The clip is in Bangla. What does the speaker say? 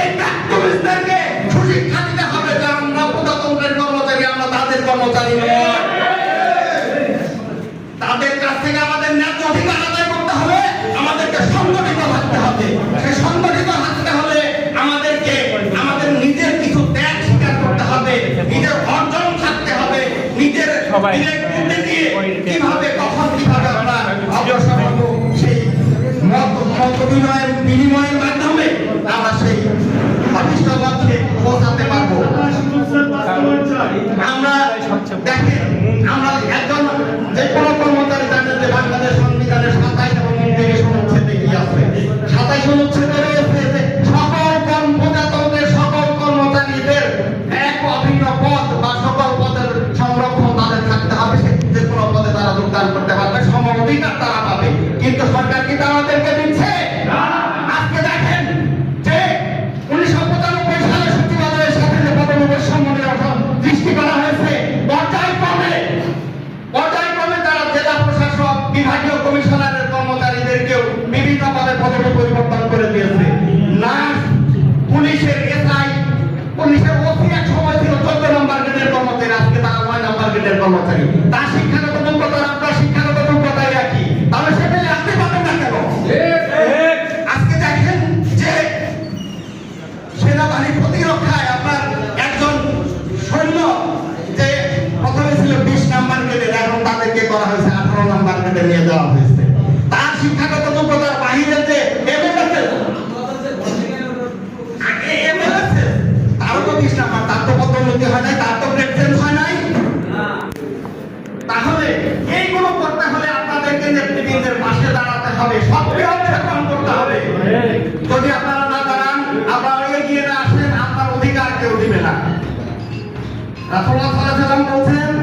এই কাস্টমারদেরকে সুশিক্ষা দিতে হবে যে আমরা প্রজাতন্ত্রের কর্মচারী আমরা তাদের কর্মচারী নয় তাদের কাছ থেকে আমাদের ন্যায্য অধিকার আদায় করতে হবে আমাদেরকে সংগঠিত থাকতে হবে সেই সংগঠিত থাকতে হলে আমাদেরকে আমাদের নিজের কিছু ত্যাগ স্বীকার করতে হবে নিজের অর্জন থাকতে হবে নিজের। দিয়ে কীভাবে কখন কীভাবে আমরা অগ্রসর হব সেই মত মত বিনিময়ের বিনিময়ের মাধ্যমে আমরা সেই অভিষ্ট লক্ষ্যে পৌঁছাতে পারব আমরা দেখেন, আমরা একজন যে কোনো কর্মচারী জানেন যে বাংলাদেশ সংবিধানের সাতাইশ এবং উনত্রিশ অনুচ্ছেদে কি আছে? সাতাইশ অনুচ্ছেদে রয়েছে যে সকল প্রজাতন্ত্রের সকল কর্মচারীদের এক অভিন্ন পদ বা সকল পদের সংরক্ষণ তাদের থাকতে হবে। যে কোনো পদে তারা যোগদান করতে পারবে, সম অধিকার তারা পাবে। কিন্তু সরকার কি তাদেরকে পর্যায়ক্রমে পর্যায়ক্রমে তারা জেলা প্রশাসক বিভাগীয় কমিশনারের কর্মচারীদেরকেও বিভিন্ন পদে পদবি পরিবর্তন করে দিয়েছে। নার্স পুলিশের এসআই পুলিশের ওসি এক সময় ছিল চোদ্দ নম্বর গ্রেডের কর্মচারী আজকে তারা নয় নম্বর গ্রেডের কর্মচারী। তার শিক্ষাগত যোগ্যতা আপনার শিক্ষাগত যোগ্যতাই একই। তাহলে সেখানে আসতে পারবেন না কেন? আজকে দেখেন যে সেনাবাহিনী প্রতিরক্ষায় গ্রেডে নিয়ে যাওয়া হয়েছে। তার শিক্ষাগত যোগ্যতার বাহিরে যে যদি আপনারা না দাঁড়ান, আপনারা এগিয়ে না আসেন, আপনার অধিকার কেউ দিবে না। সাল্লাল্লাহু বলছেন